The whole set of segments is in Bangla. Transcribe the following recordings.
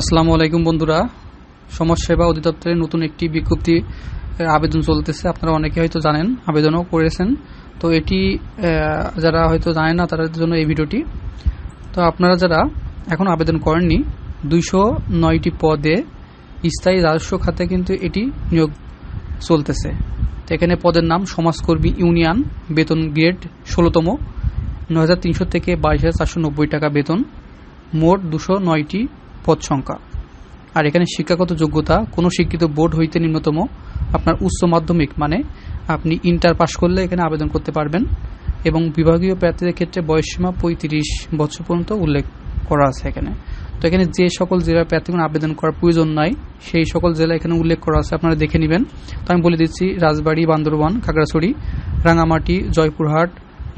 আসসালামু আলাইকুম বন্ধুরা। সমাজসেবা অধিদপ্তরের নতুন একটি বিজ্ঞপ্তি আবেদন চলতেছে। আপনারা অনেকে হয়তো জানেন, আবেদনও করেছেন। তো এটি যারা হয়তো জানেন না, তাদের জন্য এই ভিডিওটি। তো আপনারা যারা এখন আবেদন করেননি, দুইশো নয়টি পদে স্থায়ী রাজস্ব খাতে কিন্তু এটি নিয়োগ চলতেছে। তো এখানে পদের নাম সমাজকর্মী ইউনিয়ন, বেতন গ্রেড ষোলোতম, নয় হাজার তিনশো থেকে বাইশ হাজার চারশো নব্বই টাকা বেতন, মোট দুশো নয়টি পদ সংখ্যা। আর এখানে শিক্ষাগত যোগ্যতা, কোনো শিক্ষিত বোর্ড হইতে নিম্নতম, আপনার উচ্চ মাধ্যমিক মানে আপনি ইন্টার পাস করলে এখানে আবেদন করতে পারবেন। এবং বিভাগীয় প্রার্থীদের ক্ষেত্রে বয়সসীমা পঁয়ত্রিশ বছর পর্যন্ত উল্লেখ করা আছে এখানে। তো এখানে যে সকল জেলার প্রার্থীগণ আবেদন করার প্রয়োজন নাই, সেই সকল জেলা এখানে উল্লেখ করা আছে, আপনারা দেখে নেবেন। তো আমি বলে দিচ্ছি, রাজবাড়ি, বান্দরবান, খাগড়াছড়ি, রাঙামাটি, জয়পুরহাট,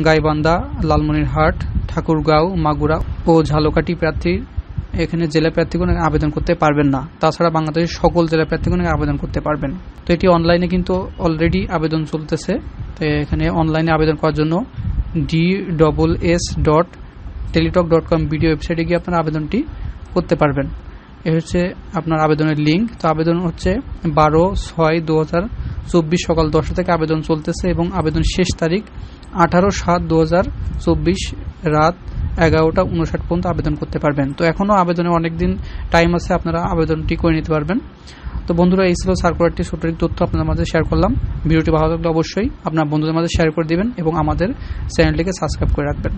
গাইবান্ধা, লালমনিরহাট, ঠাকুরগাঁও, মাগুরা ও ঝালকাঠি প্রার্থীর এখানে জেলা প্রার্থীগণ আবেদন করতে পারবেন না। তাছাড়া বাংলাদেশের সকল জেলা প্রার্থীগণ আবেদন করতে পারবেন। তো এটি অনলাইনে কিন্তু অলরেডি আবেদন চলতেছে। তো এখানে অনলাইনে আবেদন করার জন্য D double S dot Teletalk dot com video ওয়েবসাইটে গিয়ে আপনারা আবেদনটি করতে পারবেন। এ হচ্ছে আপনার আবেদনের লিঙ্ক তো আবেদন হচ্ছে বারো ছয় দু হাজার চব্বিশ সকাল দশটা থেকে আবেদন চলতেছে এবং আবেদন শেষ তারিখ আঠারো সাত দু হাজার চব্বিশ রাত এগারোটা উনষাট পর্যন্ত আবেদন করতে পারবেন। তো এখনও আবেদনে অনেক দিন টাইম আছে, আপনারা আবেদনটি করে নিতে পারবেন। তো বন্ধুরা, এই ছিল সার্কুলারটি সঠিক তথ্য আপনাদের মাঝে শেয়ার করলাম। ভিডিওটি ভালো লাগলে অবশ্যই আপনার বন্ধুদের মাঝে শেয়ার করে দিবেন এবং আমাদের চ্যানেলটিকে সাবস্ক্রাইব করে রাখবেন।